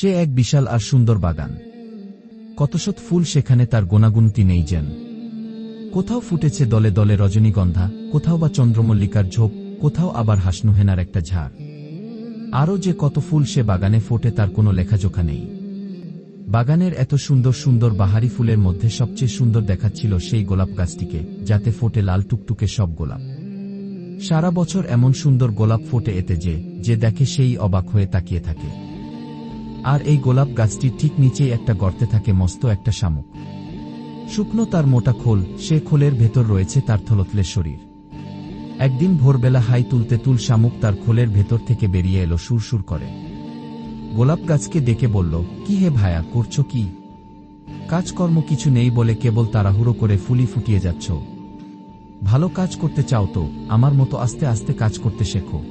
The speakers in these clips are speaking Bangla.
সে এক বিশাল আর সুন্দর বাগান। কতশত ফুল সেখানে তার গোনাগুনতি নেই যেন। কোথাও ফুটেছে দলে দলে রজনীগন্ধা, কোথাও বা চন্দ্রমল্লিকার ঝোপ, কোথাও আবার হাসনুহেনার একটা ঝাড়। আরও যে কত ফুল সে বাগানে ফোটে তার কোনো লেখাজোখা নেই। বাগানের এত সুন্দর সুন্দর বাহারি ফুলের মধ্যে সবচেয়ে সুন্দর দেখাচ্ছিল সেই গোলাপ গাছটিকে, যাতে ফোটে লাল টুকটুকে সব গোলাপ। সারা বছর এমন সুন্দর গোলাপ ফোটে এতে যে যে দেখে সেই অবাক হয়ে তাকিয়ে থাকে। আর এই গোলাপ গাছটির ঠিক নিচেই একটা গর্তে থাকে মস্ত একটা শামুক। শুকনো তার মোটা খোল, সে খোলের ভেতর রয়েছে তার থলতলে শরীর। একদিন ভোরবেলা হাই তুলতে তুল শামুক তার খোলের ভেতর থেকে বেরিয়ে এলো, সুরসুর করে। গোলাপ গাছকে ডেকে বলল, কি হে ভায়া, করছ কি? কাজকর্ম কিছু নেই বলে কেবল তাড়াহুড়ো করে ফুলি ফুটিয়ে যাচ্ছ। ভালো কাজ করতে চাও তো, আমার মতো আস্তে আস্তে কাজ করতে শেখো।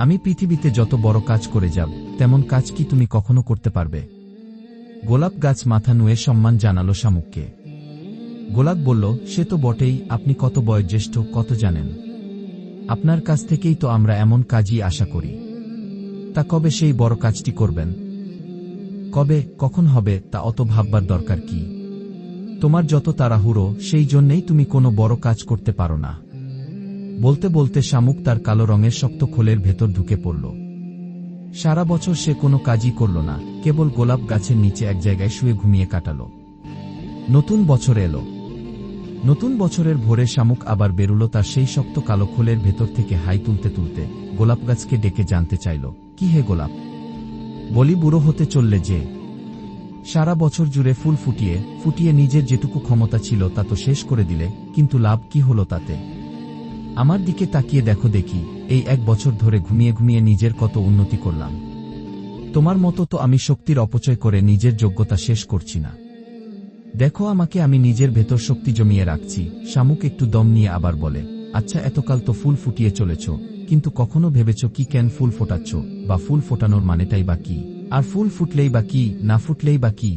আমি পৃথিবীতে যত বড় কাজ করে যাব, তেমন কাজ কি তুমি কখনো করতে পারবে? গোলাপ গাছ মাথা নুয়ে সম্মান জানালো শামুককে। গোলাপ বলল, সে তো বটেই, আপনি কত বয়োজ্যেষ্ঠ, কত জানেন। আপনার কাছ থেকেই তো আমরা এমন কাজই আশা করি। তা কবে সেই বড় কাজটি করবেন? কবে, কখন হবে, তা অত ভাববার দরকার কি? তোমার যত তাড়াহুড়ো, সেই জন্যেই তুমি কোনো বড় কাজ করতে পারো না। বলতে বলতে শামুক তার কালো রঙের শক্ত খোলের ভেতর ঢুকে পড়ল। সারা বছর সে কোনো কাজই করল না, কেবল গোলাপ গাছের নিচে এক জায়গায় শুয়ে ঘুমিয়ে কাটাল। নতুন বছর এলো। নতুন বছরের ভোরে শামুক আবার বেরুল তার সেই শক্ত কালো খোলের ভেতর থেকে হাই তুলতে তুলতে গোলাপ গাছকে ডেকে জানতে চাইল, কি হে গোলাপ? বলি বুড়ো হতে চললে যে? সারা বছর জুড়ে ফুল ফুটিয়ে ফুটিয়ে নিজের যেটুকু ক্ষমতা ছিল তা তো শেষ করে দিলে, কিন্তু লাভ কি হলো তাতে? আমার দিকে তাকিয়ে দেখো দেখি, এই এক বছর ধরে ঘুমিয়ে ঘুমিয়ে নিজের কত উন্নতি করলাম। তোমার মতো তো আমি শক্তির অপচয় করে নিজের যোগ্যতা শেষ করছি না। দেখো আমাকে আমি নিজের ভেতর শক্তি জমিয়ে রাখছি, শামুক একটু দম নিয়ে আবার বলে আচ্ছা এতকাল তো ফুল ফুটিয়ে চলেছ, কিন্তু কখনো ভেবেছ কি কেন ফুল ফোটাচ্ছ, বা ফুল ফোটানোর মানেটাই বা কি? আর ফুল ফুটলেই বা কি, না ফুটলেই বা কি?